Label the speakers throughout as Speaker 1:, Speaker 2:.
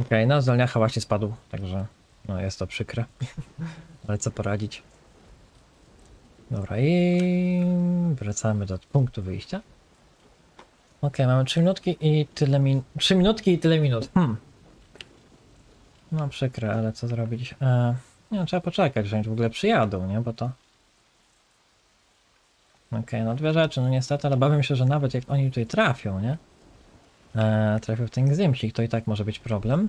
Speaker 1: Okej, no zdolniacha właśnie spadł, także no jest to przykre. Ale co poradzić. Dobra i wracamy do punktu wyjścia. Okej, mamy 3 minutki i tyle min... 3 minutki i tyle minut. Hmm. No przykre, ale co zrobić? E, nie wiem, trzeba poczekać, że oni w ogóle przyjadą, nie? Bo to... Okej, no dwie rzeczy, no niestety, ale bawię się, że nawet jak oni tutaj trafią, nie? E, trafią w ten Zimsik, to i tak może być problem.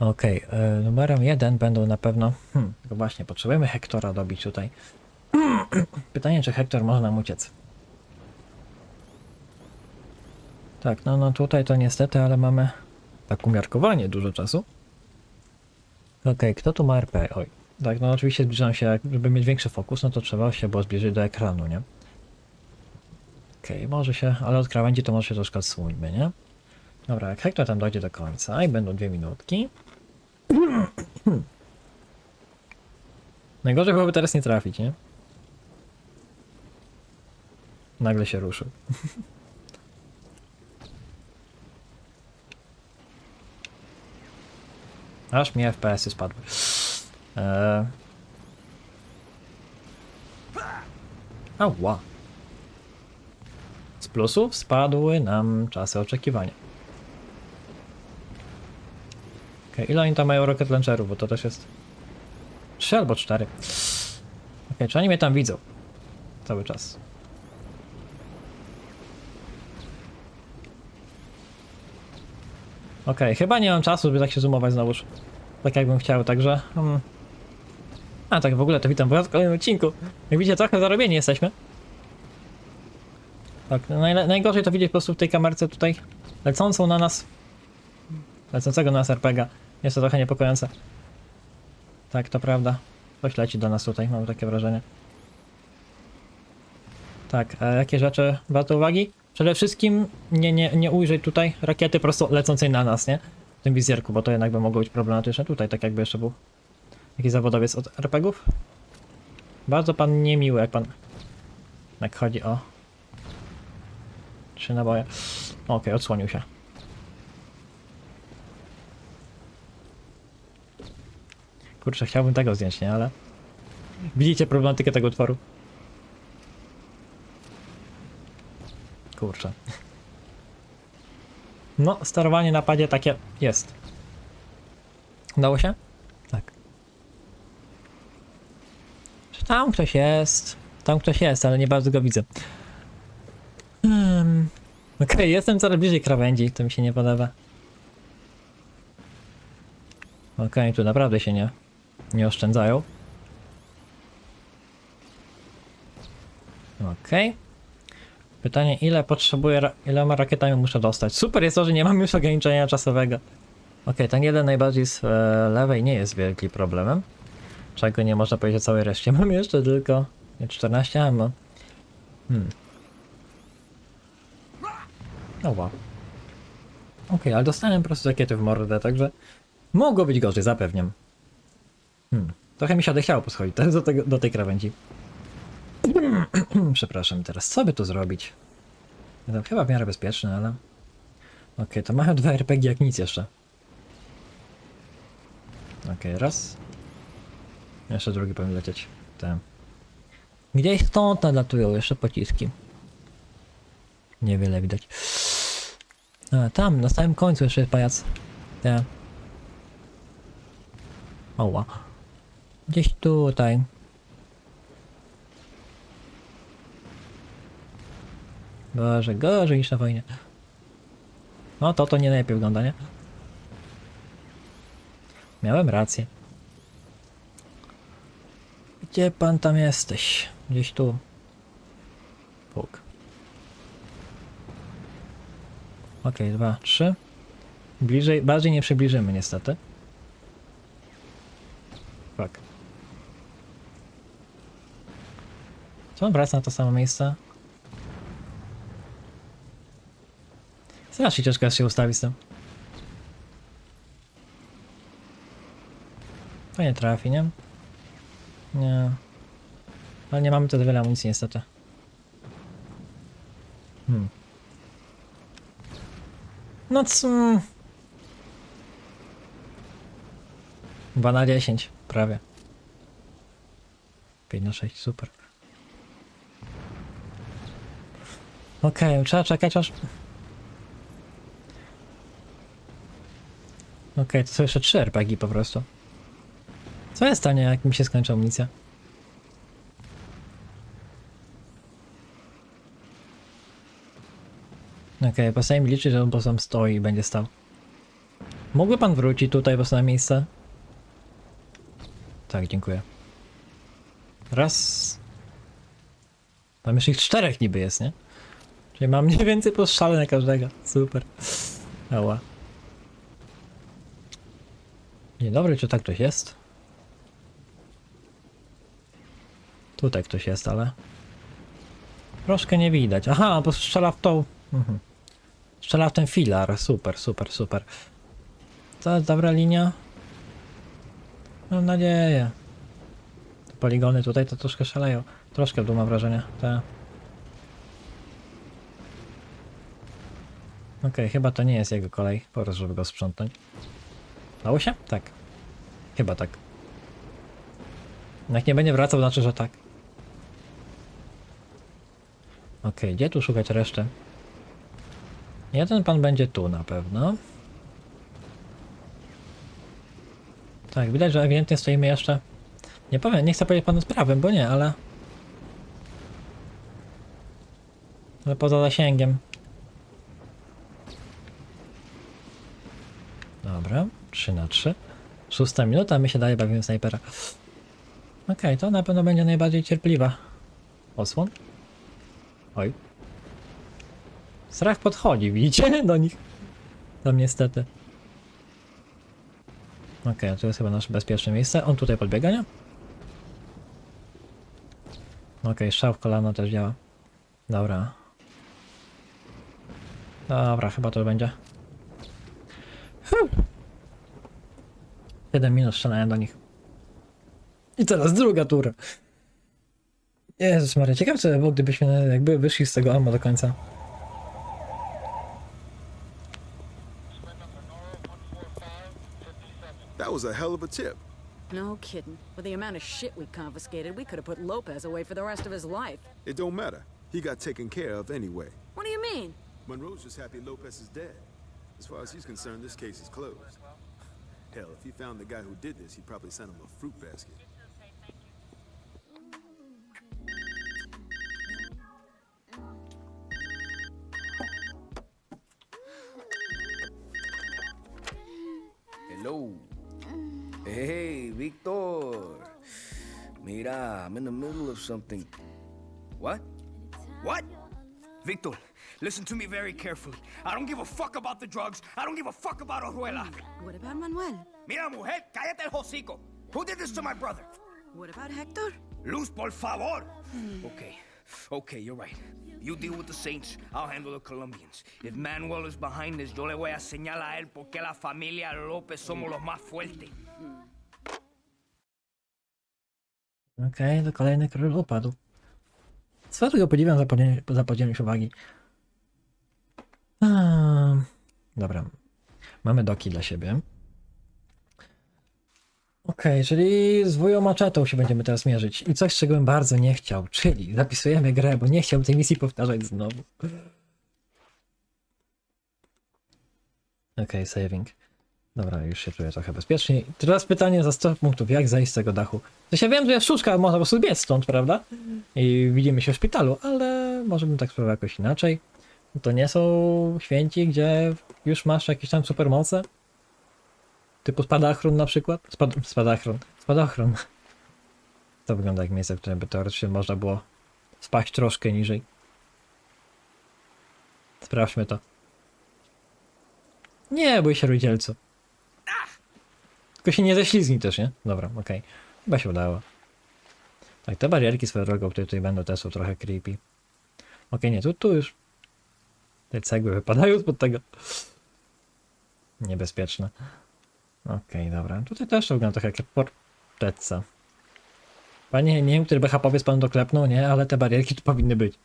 Speaker 1: Okej, e, numerem jeden będą na pewno... Hmm, tylko właśnie, potrzebujemy Hektora dobić tutaj. Pytanie, czy Hektor może nam uciec? Tak, no, no tutaj to niestety, ale mamy tak umiarkowanie dużo czasu. Okej, kto tu ma RP? Oj, tak, no oczywiście zbliżam się, żeby mieć większy fokus, no to trzeba się było zbliżyć do ekranu, nie? Okej, może się, ale od krawędzi to może się troszkę odsuńmy, nie? Dobra, jak Hektor tam dojdzie do końca i będą dwie minutki. Najgorzej byłoby teraz nie trafić, nie? Nagle się ruszył. Aż mi FPS-y spadły. Eee... Ała. Plusów spadły nam czasy oczekiwania. Okej, ile oni tam mają rocket launcherów, bo to też jest... 3 albo 4. Okej, czy oni mnie tam widzą? Cały czas. Okej, chyba nie mam czasu, by tak się zoomować znowuż. Tak jakbym chciał, także... Hmm. A tak w ogóle to witam w kolejnym odcinku. Jak widzicie, trochę zarobieni jesteśmy. Tak, najle- najgorzej to widzieć po prostu w tej kamerce tutaj lecącą na nas... Lecącego na nas RPGa. Jest to trochę niepokojące. Tak, to prawda. Coś leci do nas tutaj, mam takie wrażenie. Tak, jakie rzeczy warto uwagi? Przede wszystkim nie, nie, nie ujrzeć tutaj rakiety prosto lecącej na nas, nie? W tym wizjerku, bo to jednak by mogło być problematyczne. Tutaj tak jakby jeszcze był jakiś zawodowiec od RPGów. Bardzo pan niemiły, jak pan... Jak chodzi o... Trzy naboje. Okej, odsłonił się. Kurczę, chciałbym tego zdjąć, nie? Ale... Widzicie problematykę tego utworu? Kurczę. No, sterowanie na padzie takie jest. Udało się? Tak. Czy tam ktoś jest? Tam ktoś jest, ale nie bardzo go widzę. Okej, jestem coraz bliżej krawędzi, to mi się nie podoba. Okej, tu naprawdę się nie, nie oszczędzają. Okej. Pytanie, ile potrzebuję, iloma rakietami muszę dostać? Super jest to, że nie mam już ograniczenia czasowego. Okej, ten jeden najbardziej z e, lewej nie jest wielkim problemem. Czego nie można powiedzieć o całej reszcie. Mam jeszcze tylko nie, 14 ammo. Hmm. O wow. Okej, ale dostałem po prostu rakiety w mordę, także mogło być gorzej, zapewniam. Hmm. Trochę mi się odechciało poschodzić do, tego, do tej krawędzi. Przepraszam, teraz co by tu zrobić? No, chyba w miarę bezpieczne, ale... Okej, to mają dwa RPG jak nic jeszcze. Okej, raz. Jeszcze drugi powinien lecieć. Ten. Gdzieś stąd nadlatują jeszcze pociski. Niewiele widać. A, tam, na samym końcu jeszcze jest pajac. Te. Oła. Gdzieś tutaj. Boże, gorzej niż na wojnie. No to to nie najlepiej wygląda, nie? Miałem rację. Gdzie pan tam jesteś? Gdzieś tu. Puk. Okej, dwa, trzy. Bliżej, bardziej nie przybliżymy niestety. Tak. Co on wraca na to samo miejsce? Strasznie ciężko się ustawić z tym. To nie trafi, nie? Nie. Ale nie mamy tu wiele amunicji niestety. Hmm. No co? 2 na 10, prawie. 5 na 6, super. Okej, trzeba czekać aż... Okej, to są jeszcze 3 RPG po prostu. Co jest stanie, jak mi się skończy amunicja? Okej, po mi liczy, że on po sam stoi i będzie stał. Mógłby pan wrócić tutaj po na miejsce? Tak, dziękuję. Raz. Tam jeszcze ich czterech niby jest, nie? Czyli mam mniej więcej po strzale na każdego. Super. Ała. Dzień dobry, czy tak ktoś jest? Tutaj ktoś jest, ale... Troszkę nie widać. Aha, bo strzela w tą... Mhm. Strzela w ten filar. Super, super, super. To jest dobra linia. Mam nadzieję. Te poligony tutaj to troszkę szaleją. Troszkę w dół mam wrażenie. Te... Okej, chyba to nie jest jego kolej. Po prostu, żeby go sprzątnąć. Dało się? Tak. Chyba tak. Jak nie będzie wracał, znaczy, że tak. Okej, gdzie tu szukać reszty? Jeden pan będzie tu na pewno. Tak, widać, że ewidentnie stoimy jeszcze. Nie powiem, nie chcę powiedzieć panu z prawem, bo nie, ale. Ale poza zasięgiem. Dobra, 3 na 3. Szósta minuta, my się daje bawimy snajpera. Okej, to na pewno będzie najbardziej cierpliwa. Osłon? Oj. Strach podchodzi, widzicie? Do nich. Tam niestety. Okej, to jest chyba nasze bezpieczne miejsce. On tutaj podbiega, nie? Okej, strzał w kolano też działa. Dobra. Dobra, chyba to będzie. Huh. 7 minut strzelałem do nich. I teraz druga tura. Jezus Maria, ciekawe co by było, gdybyśmy jakby wyszli z tego arma do końca.
Speaker 2: That was a hell of a tip.
Speaker 3: No kidding. With the amount of shit we confiscated, we could have put Lopez away for the rest of his life.
Speaker 2: It don't matter. He got taken care of anyway.
Speaker 3: What do you mean?
Speaker 2: Monroe's just happy Lopez is dead. As far as he's concerned, this case is closed. Hell, if he found the guy who did this, he'd probably send him a fruit basket.
Speaker 4: Middle of something. What? What?
Speaker 5: Victor, listen to me very carefully. I don't give a fuck about the drugs. I don't give a fuck about Oruela.
Speaker 3: What about Manuel?
Speaker 5: Mira, mujer, cállate el hocico. Who did this to my brother?
Speaker 3: What about Hector?
Speaker 5: Luz, por favor. Hmm. Okay, okay, you're right. You deal with the Saints, I'll handle the Colombians. If Manuel is behind this, yo le voy a señalar a él porque la familia López somos los más fuertes. Hmm.
Speaker 1: Okej, to kolejny król upadł. Swego podziwiam za, podję za podzielność uwagi. Ehm, dobra. Mamy doki dla siebie. Okej, czyli z wują maczetą się będziemy teraz mierzyć. I coś, czego bym bardzo nie chciał, czyli zapisujemy grę, bo nie chciałbym tej misji powtarzać znowu. Okej, saving. Dobra, już się czuję trochę bezpieczniej. Teraz pytanie za 100 punktów, jak zejść z tego dachu? To się wiem, że jest sztuczka, można po prostu biec stąd, prawda? I widzimy się w szpitalu, ale może bym tak spróbował jakoś inaczej. To nie są święci, gdzie już masz jakieś tam supermoce? Typu spadachron na przykład? Spad spadachron. Spadochron. To wygląda jak miejsce, w którym by teoretycznie można było spaść troszkę niżej. Sprawdźmy to. Nie, bój się rudzielcu. Tylko się nie ześlizgnij też, nie? Dobra, okej. Chyba się udało. Tak, te barierki swoją drogą, które tutaj będą, te są trochę creepy. Okej, nie, tu, tu już. Te cegły wypadają spod tego. Niebezpieczne. Okej, dobra. Tutaj też wygląda trochę jak forteca. Panie, nie wiem, który BHP-owiec pan doklepnął, nie? Ale te barierki tu powinny być.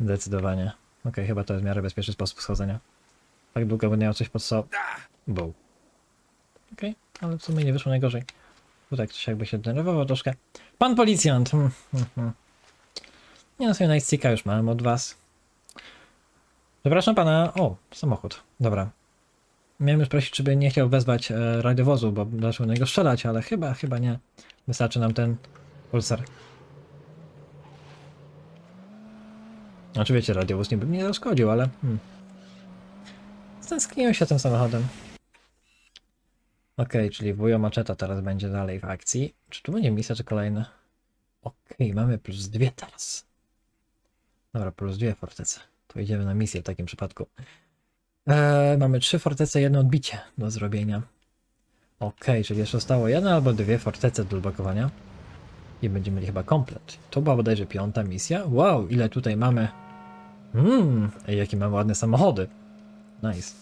Speaker 1: Zdecydowanie. Okej, chyba to jest w miarę bezpieczny sposób schodzenia. Tak długo będę miał coś pod sobą. Bo. Okej, ale w sumie nie wyszło najgorzej. Tutaj ktoś jakby się denerwował troszkę. Pan policjant! Hmm, hmm, hmm. Nie no, sobie Nightsticka już mam od was. Przepraszam pana. O, samochód. Dobra. Miałem już prosić, żeby nie chciał wezwać e, radiowozu, bo zaczął na niego strzelać, ale chyba, chyba nie. Wystarczy nam ten pulsar. Oczywiście radiowóz nie by mnie zaszkodził, ale... Hmm. Stęskniłem się tym samochodem. Okej, czyli wujo maczeta teraz będzie dalej w akcji. Czy tu będzie misja, czy kolejna? Okej, mamy plus dwie teraz. Dobra, plus dwie fortece. To idziemy na misję w takim przypadku. Eee, mamy trzy fortece, jedno odbicie do zrobienia. Okej, czyli jeszcze zostało jedna albo dwie fortece do odblokowania. I będziemy mieli chyba komplet. To była bodajże piąta misja. Wow, ile tutaj mamy. Mmm, jakie mamy ładne samochody. Nice.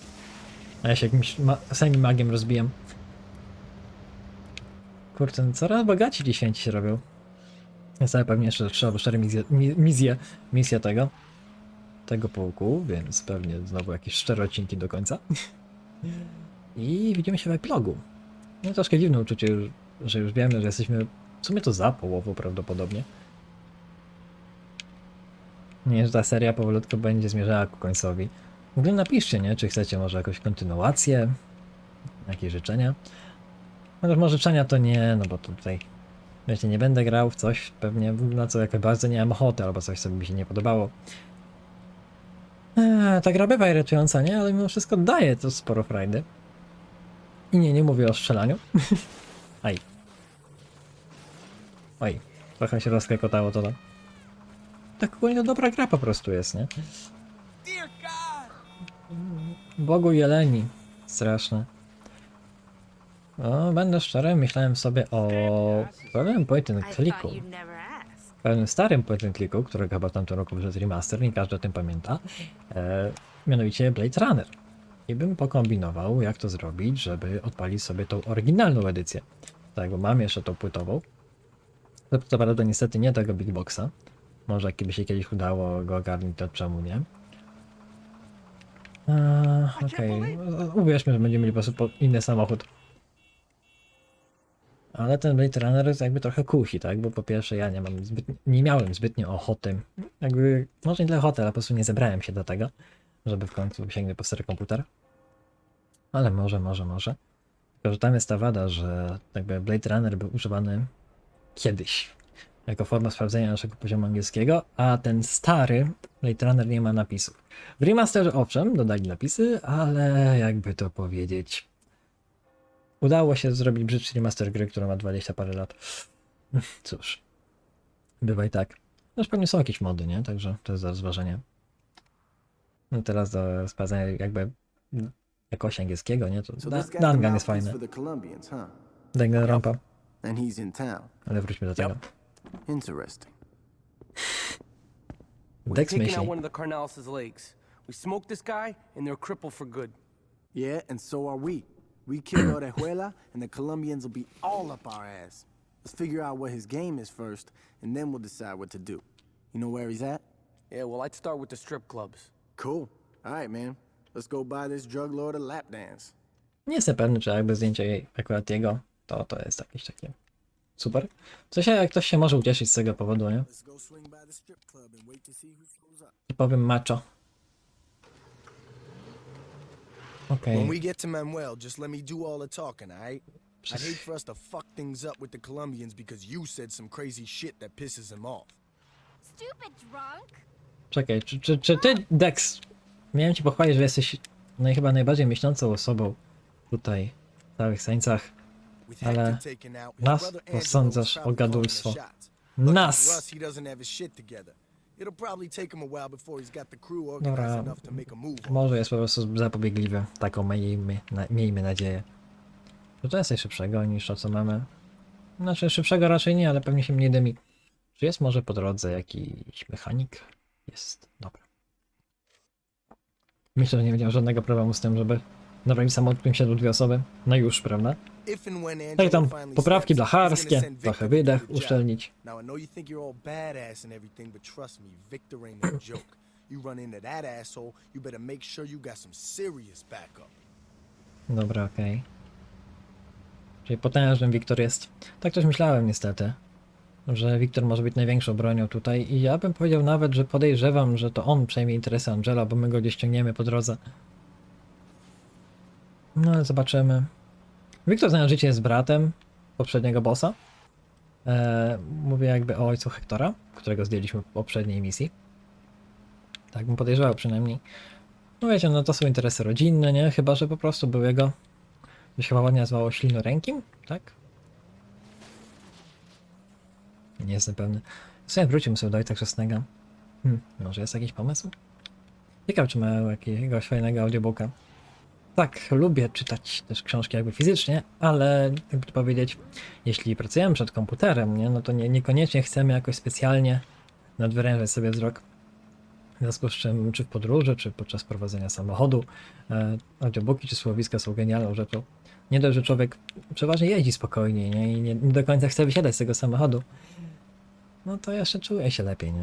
Speaker 1: A ja się jakimś ma semi magiem rozbijam. Kurczę, no coraz bogaci ci święci się robią. Jest ale pewnie jeszcze 3 albo 4 misje, mi- misje, misje tego. Tego pułku, więc pewnie znowu jakieś 4 odcinki do końca. I widzimy się w epilogu. No troszkę dziwne uczucie, że już wiemy, że jesteśmy w sumie to za połową prawdopodobnie. Nie, że ta seria powolutku będzie zmierzała ku końcowi. W ogóle napiszcie, nie? Czy chcecie może jakąś kontynuację? Jakieś życzenia? Chociaż może życzenia to nie, no bo tutaj wiecie, nie będę grał w coś pewnie na co jakoś bardzo nie mam ochoty, albo coś co mi się nie podobało. Eee, ta gra bywa irytująca, nie? Ale mimo wszystko daje to sporo frajdy. I nie, nie mówię o strzelaniu. Aj. Oj, trochę się rozklekotało to. tam. Tak ogólnie to dobra gra po prostu jest, nie? Bogu jeleni. Straszne. O, będę szczery, myślałem sobie o pewnym point and clicku. Pewnym starym point and clicku, którego chyba w tamtym roku wyszedł remaster, nie każdy o tym pamięta. E, mianowicie Blade Runner. I bym pokombinował, jak to zrobić, żeby odpalić sobie tą oryginalną edycję. Tak, bo mam jeszcze tą płytową. To, to prawda niestety nie tego Big Boxa. Może jakby się kiedyś udało go ogarnąć, to czemu nie? Eee, Okej, uwierzmy, że będziemy mieli po prostu inny samochód. Ale ten Blade Runner jest jakby trochę kusi, tak? Bo po pierwsze ja nie mam zbyt, nie miałem zbytnio ochoty, jakby, może nie tyle ochoty, ale po prostu nie zebrałem się do tego, żeby w końcu sięgnąć po stary komputer. Ale może, może, może. Tylko, że tam jest ta wada, że jakby Blade Runner był używany kiedyś jako forma sprawdzenia naszego poziomu angielskiego, a ten stary Blade Runner nie ma napisów. W remasterze owszem, dodali napisy, ale jakby to powiedzieć, udało się zrobić brzydszy remaster gry, która ma 20 parę lat. Cóż, bywa i tak. Też pewnie są jakieś mody, nie? Także to jest do rozważenia. No teraz do sprawdzenia jakby jakości angielskiego, nie? To
Speaker 6: So
Speaker 1: da, Dangan jest fajny.
Speaker 6: for the Colombians, huh?
Speaker 1: Danganronpa,
Speaker 6: And he's in town.
Speaker 1: ale wróćmy do tego.
Speaker 6: Interesting.
Speaker 1: Dex myśli.
Speaker 7: out one of the. We smoked this guy, and they're crippled for good.
Speaker 6: Yeah, and so are we. We kill Orejuela, and the Colombians will be all up our ass. Let's figure out what his game is first, and then we'll decide what to do. You know where he's at?
Speaker 7: Yeah, well, I'd start with the strip clubs.
Speaker 6: Cool. All right, man. Let's go buy this drug lord a lap dance.
Speaker 1: Nie jestem pewny, czy jakby zdjęcie jej, akurat jego, to to jest jakieś takie super. W sensie, jak ktoś się może ucieszyć z tego powodu, nie?
Speaker 6: Let's go swing by the strip club and wait to see who shows up.
Speaker 1: Typowym macho. Okej.
Speaker 8: When we get to Manuel, just let me do all the talking, alright? I'd hate for us to fuck things up with the Colombians because you said some crazy shit that pisses him off.
Speaker 9: Stupid drunk.
Speaker 1: Czekaj, czy, czy, czy ty, Dex, miałem ci pochwalić, że jesteś no i chyba najbardziej myślącą osobą tutaj, w całych.
Speaker 8: With
Speaker 1: Ale
Speaker 8: Hector taken out, his
Speaker 1: nas
Speaker 8: brother Angelo
Speaker 1: posądzasz
Speaker 8: was
Speaker 1: o
Speaker 8: probably calling the
Speaker 1: gadulstwo.
Speaker 8: shots. Lucky
Speaker 1: Nas!
Speaker 8: For us, he doesn't have his shit together. It'll probably take him a while before he's got the crew organized
Speaker 1: Dobra,
Speaker 8: enough to make a move. on
Speaker 1: może jest po prostu zapobiegliwy, taką miejmy, na, miejmy nadzieję. Czy to jest coś szybszego niż to, co mamy? Znaczy, szybszego raczej nie, ale pewnie się mniej dymi. Czy jest może po drodze jakiś mechanik? Jest, dobra. Myślę, że nie będzie żadnego problemu z tym, żeby w którym siedzą dwie osoby. No już, prawda? Tak
Speaker 8: Angelo
Speaker 1: tam poprawki blacharskie, trochę wydech uszczelnić.
Speaker 8: I no.
Speaker 1: Dobra, okej. Czyli potężnym Wiktor jest. Tak też myślałem niestety, że Wiktor może być największą bronią tutaj i ja bym powiedział nawet, że podejrzewam, że to on przejmie interesy Angela, bo my go gdzieś ciągniemy po drodze. No ale zobaczymy. Wiktor znając życie jest bratem poprzedniego bossa. Eee, mówię jakby o ojcu Hektora, którego zdjęliśmy w poprzedniej misji. Tak bym podejrzewał przynajmniej. No wiecie, no to są interesy rodzinne, nie? Chyba, że po prostu był jego, to się chyba ładnie nazywało ślinorękim, tak? Nie jestem pewny. Sobie wrócimy sobie do ojca chrzestnego. Hmm, może jest jakiś pomysł? Ciekaw, czy mają jakiegoś fajnego audiobooka. Tak, lubię czytać też książki jakby fizycznie, ale jakby to powiedzieć, jeśli pracujemy przed komputerem, nie, no to nie, niekoniecznie chcemy jakoś specjalnie nadwyrężać sobie wzrok. W związku z czym, czy w podróży, czy podczas prowadzenia samochodu, e, audiobooki czy słowiska są genialną rzeczą. Nie dość, że człowiek przeważnie jeździ spokojnie nie? i nie, nie do końca chce wysiadać z tego samochodu, no to jeszcze czuje się lepiej, nie?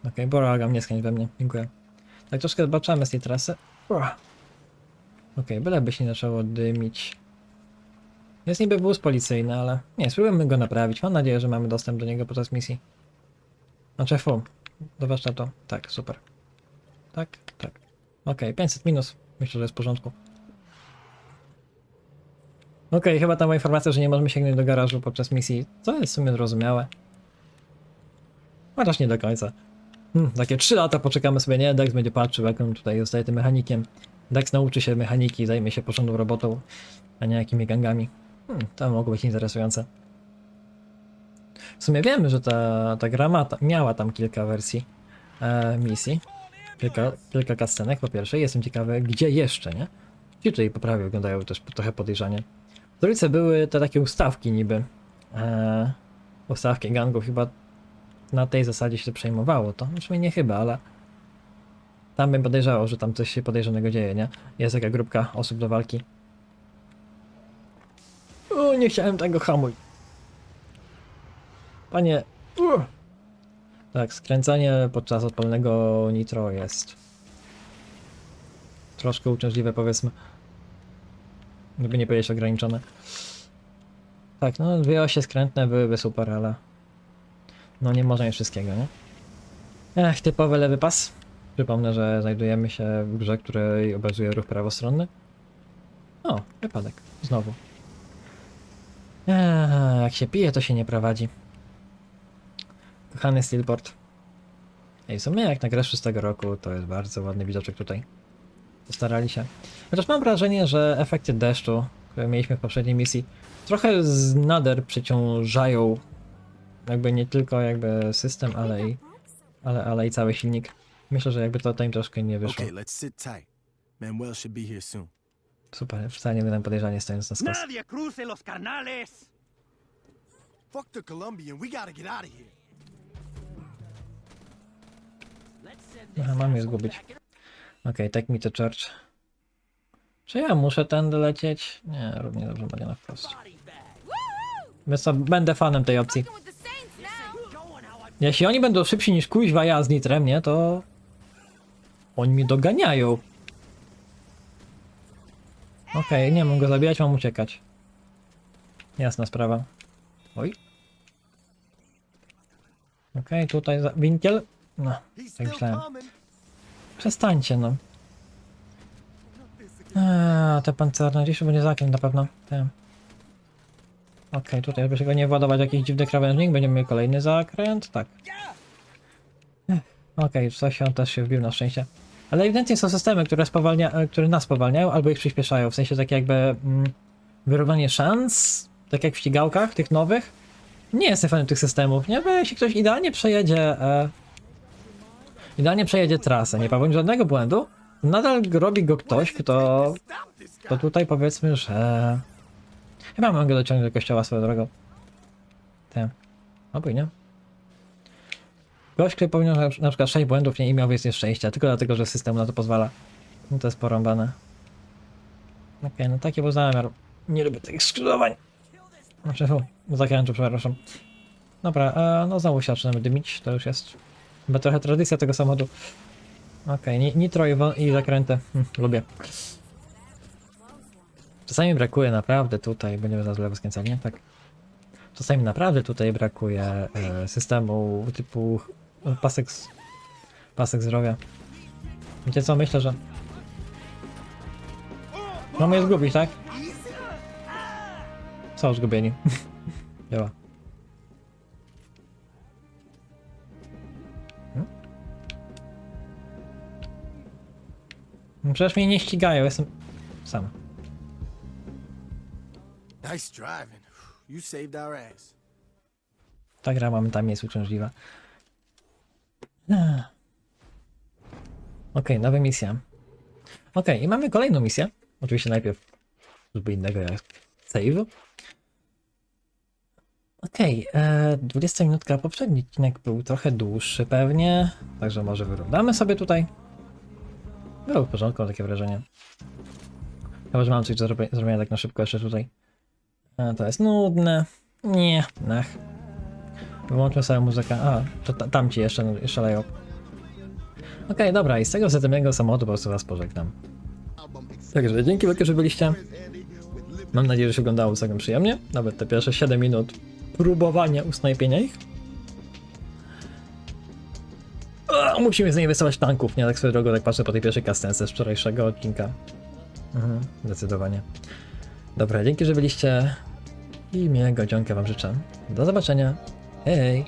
Speaker 1: Okej, okay, błagam, nie skręć we mnie, dziękuję. Tak troszkę zobaczymy z tej trasy. Okej, byleby się nie zaczęło dymić. Jest niby wóz policyjny, ale nie, spróbujemy go naprawić. Mam nadzieję, że mamy dostęp do niego podczas misji. Znaczy, fu, do warsztatu. Tak, super. Tak, tak. Okej, 500 minus. Myślę, że jest w porządku. Okej, chyba tam była informacja, że nie możemy sięgnąć do garażu podczas misji, co jest w sumie zrozumiałe. Chociaż nie do końca. Hmm, takie 3 lata poczekamy sobie, nie? Dex będzie patrzył, jak on tutaj zostaje tym mechanikiem. Dex nauczy się mechaniki, zajmie się porządną robotą, a nie jakimi gangami. Hmm, to mogło być interesujące. W sumie wiemy, że ta, ta gra ma, ta, miała tam kilka wersji e, misji. Kilka, kilka cutscenek po pierwsze. Jestem ciekawy, gdzie jeszcze, nie? Ci tutaj poprawie wyglądają też trochę podejrzanie. W trójce były te takie ustawki niby. E, ustawki gangów chyba na tej zasadzie się przejmowało to. Znaczy nie chyba, ale tam bym podejrzewał, że tam coś się podejrzanego dzieje, nie? Jest jaka grupka osób do walki. O, nie chciałem tego hamuj. Panie. Uh. Tak, skręcanie podczas odpalnego nitro jest troszkę uciążliwe, powiedzmy. Gdyby nie powiedzieć ograniczone. Tak, no dwie osie skrętne byłyby super, ale no nie można mieć wszystkiego, nie? Ech, typowy lewy pas. Przypomnę, że znajdujemy się w grze, której obrazuje ruch prawostronny. O, wypadek. Znowu. Ech, jak się pije, to się nie prowadzi. Kochany Steelport. Ej, w sumie jak na grę z szóstego roku, to jest bardzo ładny widoczek tutaj. Postarali się. Chociaż mam wrażenie, że efekty deszczu, które mieliśmy w poprzedniej misji, trochę z nader przeciążają jakby nie tylko jakby system, ale i, ale, ale i cały silnik. Myślę, że jakby to tutaj troszkę nie wyszło.
Speaker 8: Okay, let's sit tight. Manuel should be here soon.
Speaker 1: Super, wcale nie byłem podejrzanie stojąc na skos.
Speaker 5: Nadie cruce los carnales!
Speaker 8: Fuck the Colombian. We gotta get out of here.
Speaker 1: Aha, mam je zgubić. Okej, take me to church. Czy ja muszę tędy lecieć? Nie, równie dobrze będzie na wprost. Więc co, będę fanem tej opcji. Jeśli oni będą szybsi niż kuźwa ja z nitrem, nie, to... Oni mnie doganiają. Okej, nie mam go zabijać, mam uciekać. Jasna sprawa. Oj. Okej, tutaj za... winkiel. No, tak myślałem. Przestańcie, no. Eee, te pancerne, gdzieś będzie zakręt na pewno. Ten. Okej, tutaj żeby się go nie władować jakiś dziwny krawężnik, będziemy mieli kolejny zakręt, tak. Okej, coś on też się wbił na szczęście. Ale ewidentnie są systemy, które, spowalnia, e, które nas spowalniają albo ich przyspieszają, w sensie takie jakby mm, wyrównanie szans, tak jak w ścigałkach tych nowych. Nie jestem fanem tych systemów, nie? Bo jeśli ktoś idealnie przejedzie e, idealnie przejedzie trasę, nie popełni żadnego błędu, nadal robi go ktoś, kto, to tutaj powiedzmy, że... Chyba mogę dociągnąć do kościoła swoją drogą. Ten. Albo nie. Gość, który popełnił na, na przykład 6 błędów, nie miał więcej szczęścia, tylko dlatego, że system na to pozwala. No to jest porąbane. Okej, no taki był zamiar. Nie lubię takich skrzyżowań. Znaczy, fu, zakrętu, przepraszam. Dobra, e, no znowu się zaczynamy dymić, to już jest chyba trochę tradycja tego samochodu. Okej, ni nitro i, i zakręty, hm, lubię. Czasami brakuje naprawdę tutaj, będziemy zaraz lewo skręcali, nie? Tak. Czasami naprawdę tutaj brakuje e, systemu typu pasek, z- pasek zdrowia. Wiecie co, myślę, że... Mamy je zgubić, tak? Są zgubieni. Działa. Hmm? No Przecież mnie nie ścigają, jestem sam.
Speaker 8: Nice driving. You saved our ass.
Speaker 1: Ta gra momentami jest uciążliwa. Okej, nowa misja. Okej, i mamy kolejną misję. Oczywiście najpierw zupełnie innego jak save. Okej, e, 20 minutka. Poprzedni odcinek był trochę dłuższy pewnie, także może wyrównamy sobie tutaj. Było w porządku, takie wrażenie. Chyba, że mam coś do zrobi- zrobienia tak na szybko jeszcze tutaj. A, to jest nudne. Nie, nach. Wyłączmy sobie muzykę. A, to ta, tam ci jeszcze jeszcze leją. Okej, dobra, i z tego zatemnego samochodu po prostu was pożegnam. Także dzięki wielkie, że byliście. Mam nadzieję, że się oglądało całkiem przyjemnie. Nawet te pierwsze 7 minut próbowania usnajpienia ich. A, musimy z niej wysyłać tanków, nie? Tak swoją drogą, tak patrzę po tej pierwszej kastence z wczorajszego odcinka. Mhm, zdecydowanie. Dobra, dzięki, że byliście. I miłego dzionka wam życzę. Do zobaczenia. Hej!